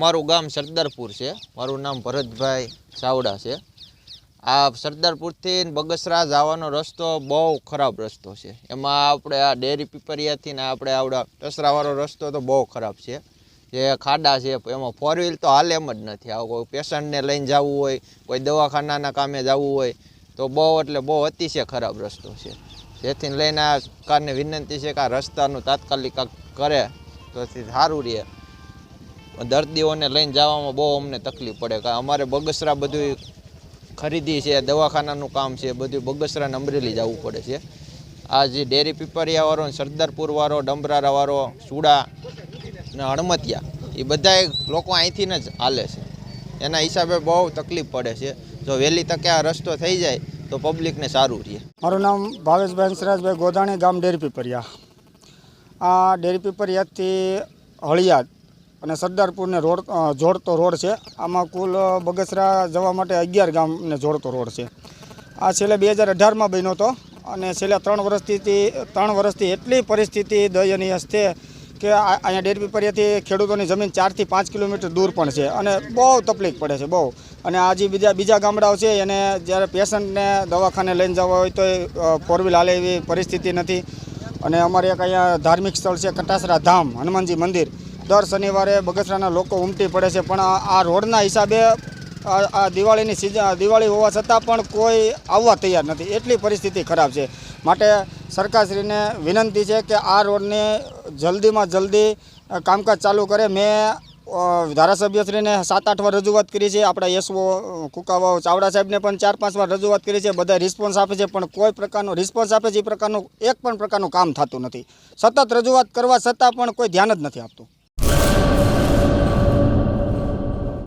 અમારું ગામ સરદારપુર છે. મારું નામ ભરતભાઈ ચાવડા છે. આ સરદારપુરથી બગસરા જવાનો રસ્તો બહુ ખરાબ રસ્તો છે. એમાં આપણે આ ડેરી પીપરિયાથી ને આપણે આવડા ટસરાવાળો રસ્તો તો બહુ ખરાબ છે. જે ખાડા છે, એમાં ફોર વ્હીલ તો હાલ એમ જ નથી. આવું કોઈ પેશન્ટને લઈને જવું હોય, કોઈ દવાખાનાના કામે જવું હોય, તો બહુ એટલે બહુ અતિશય ખરાબ રસ્તો છે. જેથી લઈને આ સરકારને વિનંતી છે કે આ રસ્તાનું તાત્કાલિક કરે, તો સારું રહે. દર્દીઓને લઈને જવામાં બહુ અમને તકલીફ પડે કારણ અમારે બગસરા બધું ખરીદી છે, દવાખાનાનું કામ છે બધું બગસરા નંબરેલી જવું પડે છે. આ જે ડેરી પીપરિયાવાળો સરદારપુરવાળો, ડમરારાવાળો, સુડા ને હળમતિયા, એ બધાય લોકો અહીંથી જ હાલે છે. એના હિસાબે બહુ તકલીફ પડે છે. જો વહેલી તકે આ રસ્તો થઈ જાય, તો પબ્લિકને સારું રહે. મારું નામ ભાવેશભાઈ હંસરાજભાઈ ગોધાણી, ગામ ડેરી પીપરિયા. આ ડેરી પીપરિયાથી હળિયાદ અને સરદારપુરને રોડ જોડતો રોડ છે. આમાં કુલ બગસરા જવા માટે અગિયાર ગામને જોડતો રોડ છે. આ છેલ્લે બે હજાર અઢારમાં બન્યો હતો અને છેલ્લા ત્રણ વર્ષથી ત્રણ વર્ષથી એટલી પરિસ્થિતિ દયનીય છે કે અહીંયા ડેરી પીપરિયાથી ખેડૂતોની જમીન ચારથી પાંચ કિલોમીટર દૂર પણ છે અને બહુ તકલીફ પડે છે, બહુ. અને આ જે બીજા બીજા ગામડાઓ છે, એને જ્યારે પેશન્ટને દવાખાને લઈને જવા હોય તો ફોર વ્હીલ હાલે એવી પરિસ્થિતિ નથી. અને અમારે એક અહીંયા ધાર્મિક સ્થળ છે કટાસરા ધામ, હનુમાનજી મંદિર. દર શનિવારે બગસરાના લોકો ઉમટી પડે છે. પણ આ રોડના હિસાબે આ દિવાળીની સિઝન દિવાળી હોવા છતાં પણ કોઈ આવવા તૈયાર નથી. એટલી પરિસ્થિતિ ખરાબ છે. માટે સરકારશ્રીને વિનંતી છે કે આ રોડને જલ્દીમાં જલ્દી કામકાજ ચાલુ કરે. મેં ધારાસભ્યશ્રીને સાત આઠ વાર રજૂઆત કરી છે. આપણા યશવો કુકાવાવ ચાવડા સાહેબને પણ ચાર પાંચ વાર રજૂઆત કરી છે. બધા રિસ્પોન્સ આપે છે, પણ કોઈ પ્રકારનો રિસ્પોન્સ આપે છે, એ પ્રકારનું એક પણ પ્રકારનું કામ થતું નથી. સતત રજૂઆત કરવા છતાં પણ કોઈ ધ્યાન જ નથી આપતું.